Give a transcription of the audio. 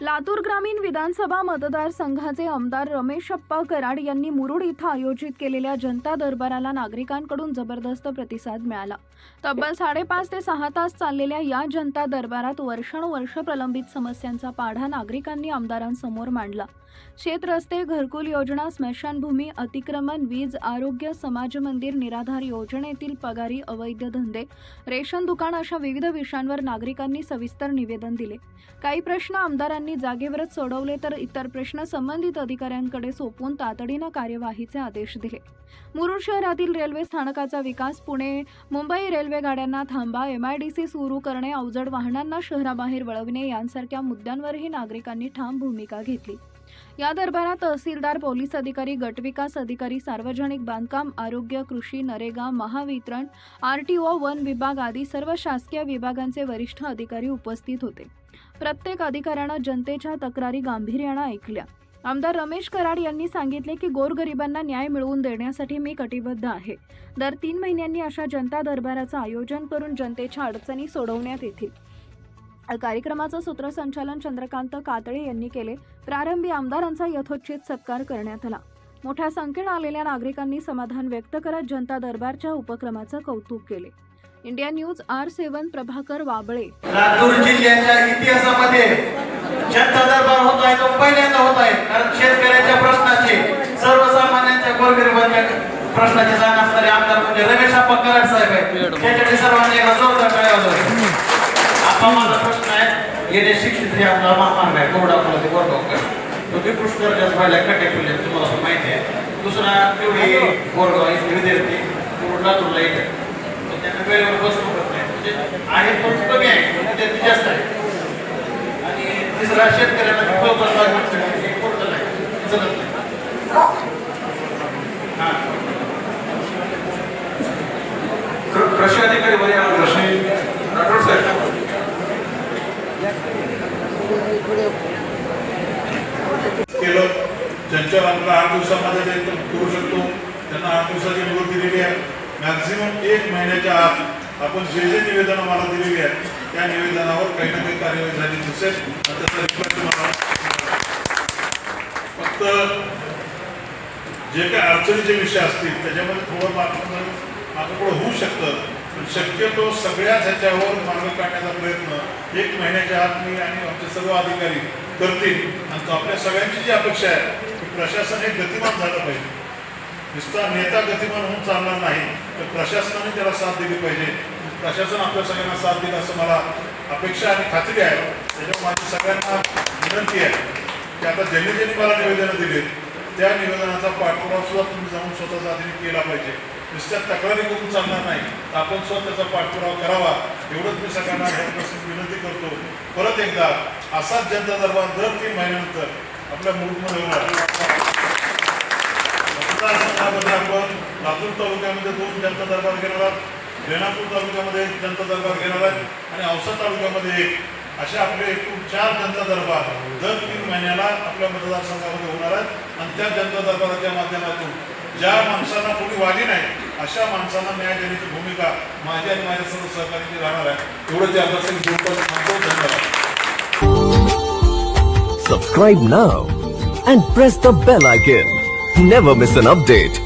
लातूर ग्रामीण विधानसभा मतदारसंघाचे आमदार रमेशप्पा कराड यांनी मुरुड इथं आयोजित केलेल्या जनता दरबाराला नागरिकांकडून जबरदस्त प्रतिसाद मिळाला. तब्बल साडेपाच ते सहा तास चाललेल्या या जनता दरबारात वर्षानुवर्ष प्रलंबित समस्यांचा पाढा नागरिकांनी आमदारांसमोर मांडला. शेत रस्ते घरकुल योजना स्मशानभूमी अतिक्रमण वीज आरोग्य समाज मंदिर निराधार योजनेतील पगारी अवैध धंदे रेशन दुकान अशा विविध विषयांवर नागरिकांनी सविस्तर निवेदन दिले. काही प्रश्न आमदारांनी जागेवरच सोडवले तर इतर प्रश्न संबंधित अधिकाऱ्यांकडे सोपवून तातडीनं कार्यवाहीचे आदेश दिले. मुरुड शहरातील रेल्वे स्थानकाचा विकास पुणे मुंबई रेल्वे गाड्यांना थांबा एमआयडीसी सुरू करणे अवजड वाहनांना शहराबाहेर वळविणे यांसारख्या मुद्द्यांवरही नागरिकांनी ठाम भूमिका घेतली. या दरबारात तहसीलदार पोलीस अधिकारी गटविकास अधिकारी सार्वजनिक बांधकाम आरोग्य कृषी नरेगा महावितरण आरटीओ वन विभाग आदी सर्व शासकीय विभागांचे वरिष्ठ अधिकारी उपस्थित होते. प्रत्येक अधिकाऱ्यानं जनतेच्या तक्रारी गांभीर्यानं ऐकल्या. आमदार रमेश कराड यांनी सांगितले की गोरगरिबांना न्याय मिळवून देण्यासाठी मी कटिबद्ध आहे. दर तीन महिन्यांनी अशा जनता दरबाराचं आयोजन करून जनतेच्या अडचणी सोडवण्यात येतील. कार्यक्रमाचं सूत्रसंचालन चंद्रकांत कातळे यांनी केले. प्रारंभी आमदारांचा यथोचित सत्कार करण्यात आला. मोठ्या संख्येनं आलेल्या नागरिकांनी समाधान व्यक्त करत जनता दरबारच्या उपक्रमाचं कौतुक केले. India news R seven Prabhakar Wable. Latur जिल्ह्याच्या इतिहासामध्ये जनता दरबार होत आहे तो पहिल्यांदा होत आहे कारण शेतकऱ्याच्या प्रश्नाचे सर्वसामान्यांच्या गोरगरिबांच्या प्रश्नाचे जाण असणारे आमदार म्हणजे रमेश आप्पा कराड साहेब आहेत. त्याच्यासाठी सर्वांनी एकदा जोरदार टाळ्या वाजवा. आप्पा माझा प्रश्न आहे येणे शिक्षित आमदार महामार्ग आहे कोरडा आपला ते गोरगावकर तो निकृष्ट दर्जाचा व्हायला कटे ठेवले तुम्हाला माहिती आहे. दुसरा तेवढी गोरगाव इथले विद्यार्थी पूर्ण लातूरला येते पण त्यांना वेळेवर बसू पकडत नाही. म्हणजे आहे पण कमी आहे विद्यार्थी जास्त आहे. आणि तिसरा शेतकऱ्यांना फळबाग लागवड म्हणजे हे पोर्टल आहे जगत नाही हा. कृ- कृषी अधिकारी वरील कृषी राठोड साहेब केलं ज्यांच्या बाजूला आठ दिवसामध्ये ते करू शकतो. त्यांना आठ दिवसाची मुदत दिलेली आहे. मॅक्झिमम एक महिन्याच्या आत आपण जे जे निवेदनं मला दिलेली आहेत त्या निवेदनावर काही ना काही कार्यवाही झाली दिसेल. त्याचा तुम्हाला फक्त जे काही अडचणीचे विषय असतील त्याच्यामध्ये थोडं आपण आपल्याकडं होऊ शकतं. पण शक्यतो सगळ्याच ह्याच्यावर मार्ग काढण्याचा प्रयत्न एक महिन्याच्या आत मी आणि आमचे सर्व अधिकारी करतील. आणि तो आपल्या सगळ्यांची जी अपेक्षा आहे प्रशासन हे गतिमान झालं पाहिजे. नुसता नेता गतिमान होऊन चालणार नाही तर प्रशासनाने त्याला साथ दिली पाहिजे. प्रशासन आपल्या सगळ्यांना साथ दिलं असं मला अपेक्षा आणि खात्री आहे. त्याच्यामुळे माझी सगळ्यांना विनंती आहे की आता ज्यांनी ज्यांनी मला निवेदनं दिली त्या निवेदनाचा पाठपुरावा सुद्धा तुम्ही जाऊन स्वतःचा आधीने केला पाहिजे. नुसत्या तक्रारी करून चालणार नाही तर आपण स्वतः त्याचा पाठपुरावा करावा. एवढंच मी सगळ्यांना ह्यापासून विनंती करतो. परत एकदा असाच जनता दरबार दर तीन महिन्यानंतर आपल्या मूडमध्ये होणार मतदारसंघामध्ये आपण लातूर तालुक्यामध्ये दोन जनता दरबार घेणार आहात. रेणापूर तालुक्यामध्ये एक जनता दरबार घेणार आहेत. आणि औसा तालुक्यामध्ये एक. असे आपले एकूण चार जनता दरबार दर तीन महिन्याला आपल्या मतदारसंघामध्ये होणार आहेत. आणि त्या जनता दरबाराच्या माध्यमातून ज्या माणसांना कोणी वाली नाही अशा माणसांना न्याय देण्याची भूमिका माझी आणि माझ्या सर्व सहकार्याची राहणार आहे. एवढं ते आपल्याला जोडपण सांगतो. धन्यवाद. Subscribe now and press the bell icon. Never miss an update.